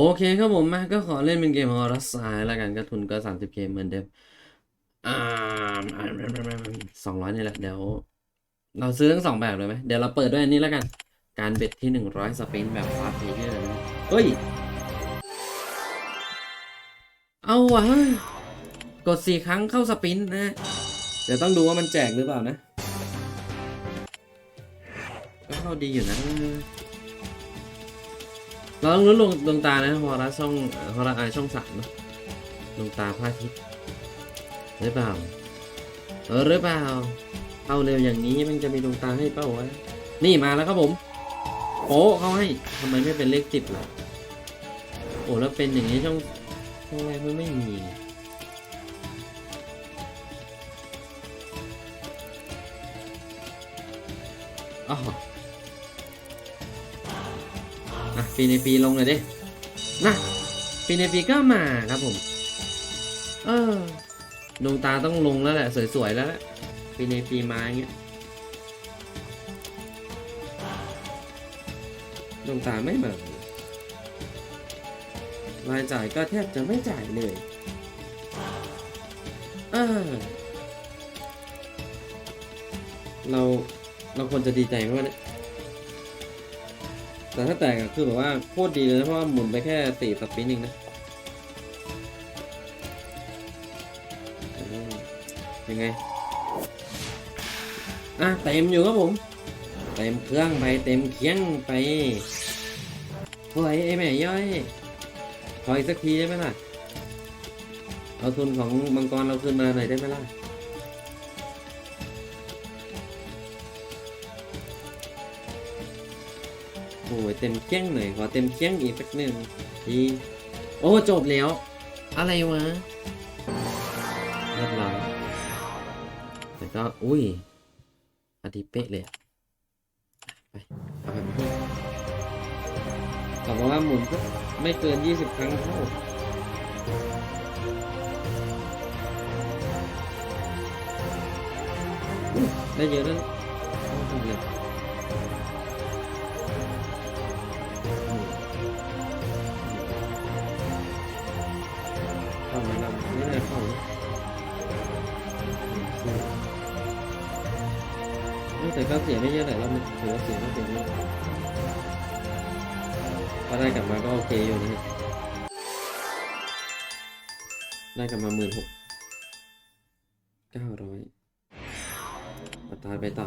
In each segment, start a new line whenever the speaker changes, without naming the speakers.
โอเคครับผมมาก็ขอเล่นเป็นเกมขอรัสไซแล้วกันก็ทุนก็สามสิบเกมเหมือนเดิมอ่าสองร้อยนี่แหละเดี๋ยว เราซื้อทั้งสองแบบเลยไหมเดี๋ยวเราเปิดด้วยอันนี้แล้วกัน การเบ็ดที่หนึ่งร้อยสปินแบบฟาสต์เพเยอร์นะเฮ้ย เอาวะเฮ้ยกดสี่ครั้งเข้าสปินนะ เดี๋ยวต้องดูว่ามันแจกหรือเปล่านะ ก็เข้าดีอยู่นะ เราต้องลุ้นลงดวงตานะพอละช่องเอ่อพอละอายช่องสามนะดวงตาพระอาทิตย์หรือเปล่าเออหรือเปล่าเข้าเร็วอย่างนี้มันจะมีดวงตาให้เป้าวะนี่มาแล้วครับผมโอ้เขาให้ทำไมไม่เป็นเลขสิบล่ะโอ้แล้วเป็นอย่างนี้ช่องช่องแรกมันไม่มีอ๋อ อะปีในปีลงเลยดินะปีในปีก็มาครับผม เออดวงตาต้องลงแล้วแหละ สวยๆแล้วแหละปีในปีมาอย่างเงี้ยดวงตาไม่มารายจ่ายก็แทบจะไม่จ่ายเลยเออเราเราควรจะดีใจไหมวะเนี่ย แต่ถ้าแตกคือแบบว่าโคตรดีเลยนะเพราะว่าหมุนไปแค่สี่สปินเองนะยังไง อะเต็มอยู่ครับผม เต็มเครื่องไปเต็มเคียงไปเฮ้ยไอ้แม่ย่อยขออีกสักทีได้ไหมล่ะ เอาทุนของมังกรเราคืนมาหน่อยได้ไหมล่ะ ยเต็มเคียงหน่อยขอเต็มเคียงอีกสักหนึ่งทีโอ้จบแล้ว อะไรวะเรียบร้อยแต่ก็อุ้ยอดีเป๊ะเลยไปเอาไปพี่บอกว่าหมุนก็ไม่เกิน 20 ครั้งเท่าได้เยอะแล้วเอาทำเลย เข้ามาแล้วไม่ได้เข้าแต่ก็เสียไม่เยอะแหละเราถือว่าเสียไม่เสียเยอะถ้าได้กลับมาก็โอเคอยู่นะฮะได้กลับมาหมื่นหกเก้าร้อยมาตายไปต่อ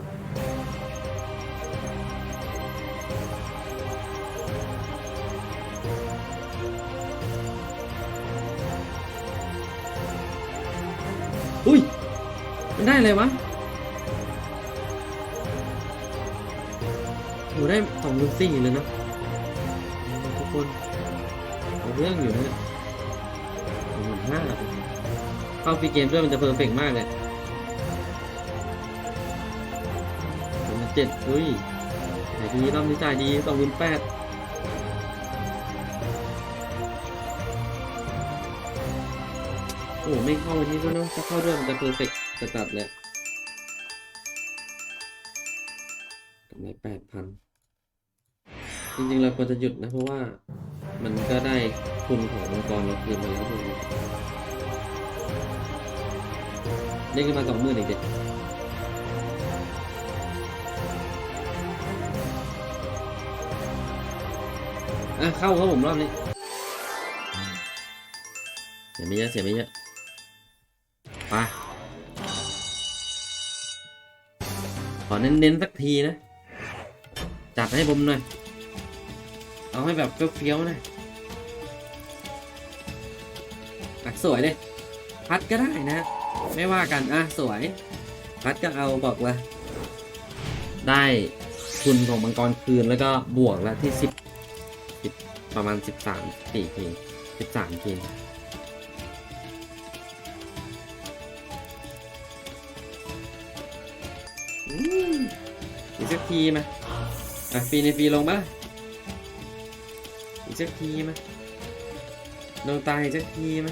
อุ้ย มันได้อะไรวะโหได้สองหมื่นสี่เลยนะทุกคนเอาเรื่องอยู่นะเนี่ยสองหมื่นห้าเข้าฟรีเกมด้วยมันจะเพอร์เฟกมากเลยสองหมื่นเจ็ดอุ้ยจ่ดีรอบนี้จ่ายดีสองหมื่นแปด โอ้ไม่เข้าวันนี้ด้วยเนาะถ้าเข้าด้วยมันจะเพอร์เฟกต์จัดๆเลยกำไรแปดพันจริงๆเราควรจะหยุดนะ เพราะว่ามันก็ได้ทุนขององค์กรเราคืนมาแล้วทุกคนเด้ขึ้นมาสองหมื่นอีกเด็กอะเข้าครับผมรอบนี้เสียไม่เยอะเสียไม่เยอะ ไปขอเน้นๆสักทีนะ จัดให้ผมหน่อย เอาให้แบบเฟี้ยวๆนะอักสวยเลย พัดก็ได้นะ ไม่ว่ากัน อะ สวย พัดก็เอาบอกว่า ได้ทุนของมังกรคืนแล้วก็บวกแล้วที่สิบประมาณสิบสามสี่ทีสิบสามที อีกสักทีไหมอะฟรีในฟรีลงปะอีกสักทีไหมดวงตาอีกสักทีไหม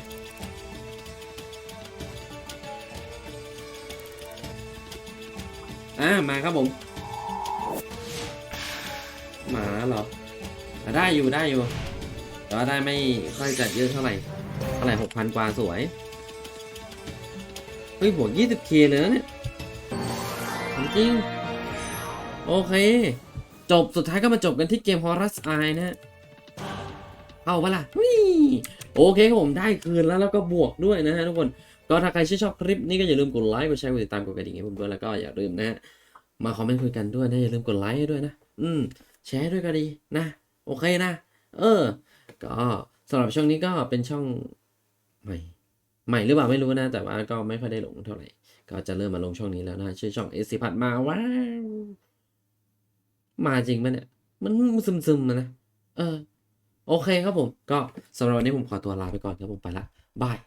อ่ามาครับผมหมาเหรอได้อยู่ได้อยู่แต่ว่าได้ไม่ค่อยจะเยอะเท่าไหร่เท่าไหร่หกพันกว่าสวย เฮ้ยบวก 20k เลยนะเนี่ย จริง โอเค จบสุดท้ายก็มาจบกันที่เกม Horus Eye นะ เอาปะล่ะนี่โอเคครับผมได้คืนแล้วแล้วก็บวกด้วยนะฮะทุกคน ก็ถ้าใครชื่นชอบคลิปนี้ก็อย่าลืมกดไลค์กดแชร์กดติดตามกดกระดิ่งให้ผมด้วยแล้วก็อย่าลืมนะฮะมาคอมเมนต์คุยกันด้วยนะอย่าลืมกดไลค์ด้วยนะ อืม แชร์ด้วยก็ดีนะ โอเคนะ เออ ก็สำหรับช่องนี้ก็เป็นช่องใหม่ใหม่หรือเปล่าไม่รู้นะ แต่ว่าก็ไม่ค่อยได้ลงเท่าไหร่ ก็จะเริ่มมาลงช่องนี้แล้วนะชื่อช่องเอสิพัดมาว้าวมาจริงปะเนี่ย มันซึมๆมนะ เออ โอเคครับผม ก็สำหรับวันนี้ผมขอตัวลาไปก่อนครับผมไปละบาย